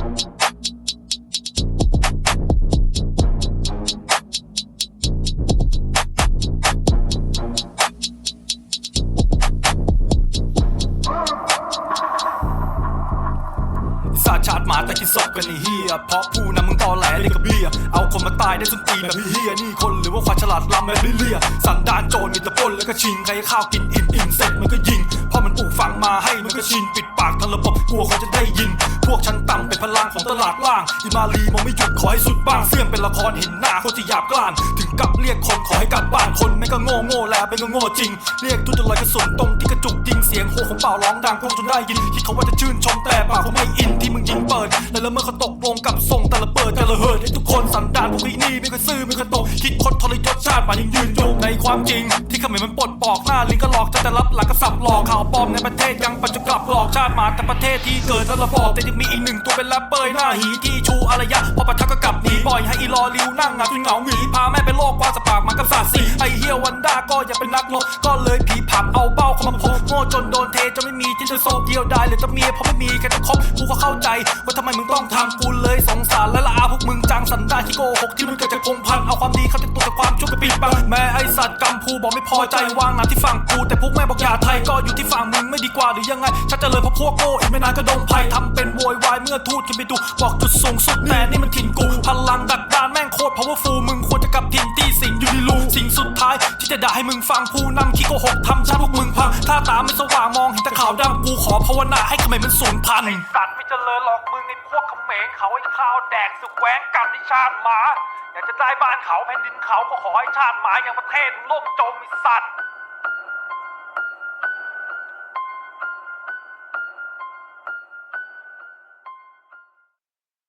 สาชาติหมาแต่คิดศพกันไอ้เฮียเพราะผู้นำมึงตอแหลเรียกกับเบี้ย เอาคนมาตายได้ส้นตีแบบเฮียนี่คนหรือว่าควายฉลาดล้ำแบบเลี่ยสันดานโจรมีแตะปล้นแล้วก็ชิงใครให้ข้าวกินอิ่มอิ่มเสร็จมันก็ยิงเพราะมันปลูกฝังมาให้มันก็ชินปิดปากทั้งระบบกลัวคนจะได้ยิน พวกชั้นต่ำ พลังของตลาดล่างอิมาลีมองไม่หยุดขอให้สุดบ้างเสื่อมเป็นละครเห็นหน้าคนที่หยาบกร้าน ถึงกับเรียกคนขอให้กลับบ้านคนไม่ก็โง่โง่แล้วเป็นก็โง่จริง เรียกทุกจนลอยกระสุนตรงที่กระจุกยิงเสียงโหของเป่าร้องดังพวกจนได้ยินคิดเขาว่าจะชื่นชมแต่ปากเขาไม่อินที่มึงยิงเปิดแล้วละเมื่อเขาตก นี่ไม่เคยซื่อไม่เคยตกคิดคนทรยศชาติมายังยืนยู่ในความจริง ที่เขมรมันปลดปอกหน้าลิงก็หลอกจะแต่รับหลังก็สับหลอกข่าวปลอมในประเทศยังปัจจุบันหลอกชาติมาแต่ประเทศที่เกิดแล้วระบอบแต่ยังมีอีกหนึ่งตัวเป็นแรปเปอร์หน้าหีที่ชูอารยะพอประทักก็กลับหนีปล่อยให้อีรอริวนั่งงาจนเหงาหงีพาแม่ไปโลกกว้าสปากมันกับสาดสีไอเฮียวันด้าก็อย่าเป็นนักรบก็เลยผีผับเอาเป้าเข้ามาพบโง่จนโดนเทจนไม่มีที่จะโซเดียวได้หรือจะเมียเพราะไม่มีใครจะคบกูก็เข้าใจว่าทำไมมึงต้องทำกูเลยสงสารและละ สันดานที่โกหกที่มึงเกิดจากพงพันเอาความดีเข้าแต่ตัวแต่ความชั่วไปปิดบังแม่ไอสัตว์กำพูบอกไม่พอใจวางหนาที่ฝั่งกูแต่พวกแม่บอกอย่าไทยก็อยู่ที่ฝั่งมึงไม่ดีกว่าหรือยังไงชัดจะเลยเพราะพวกโง่อีกไม่นานก็โดนภัยทำเป็นโวยวายเมื่อทูตขึ้นไปดูบอกจุดสูงสุดแต่นี่มันถิ่นกูพลังดักดานแม่งโคตร powerful มึงควรจะกลับถิ่นที่สิงอยู่ในรูสิ่งสุดท้ายที่จะด่าให้มึงฟังผู้นำขี้โกหกทำชาพวก ถ้าตาไม่สว่างมองเห็นแต่ขาวดำกูขอภาวนาให้เขมรมันสูญพันธุ์สัตว์ไม่เจริญหรอกมึงในพวกเขมรเขาไอ้ข้าวแดกสึกแหวงกัดไอ้ชาติหมาอยากจะได้บ้านเขาแผ่นดินเขาก็ขอให้ชาติหมาอย่างประเทศมึงล่มจมไอ้สัตว์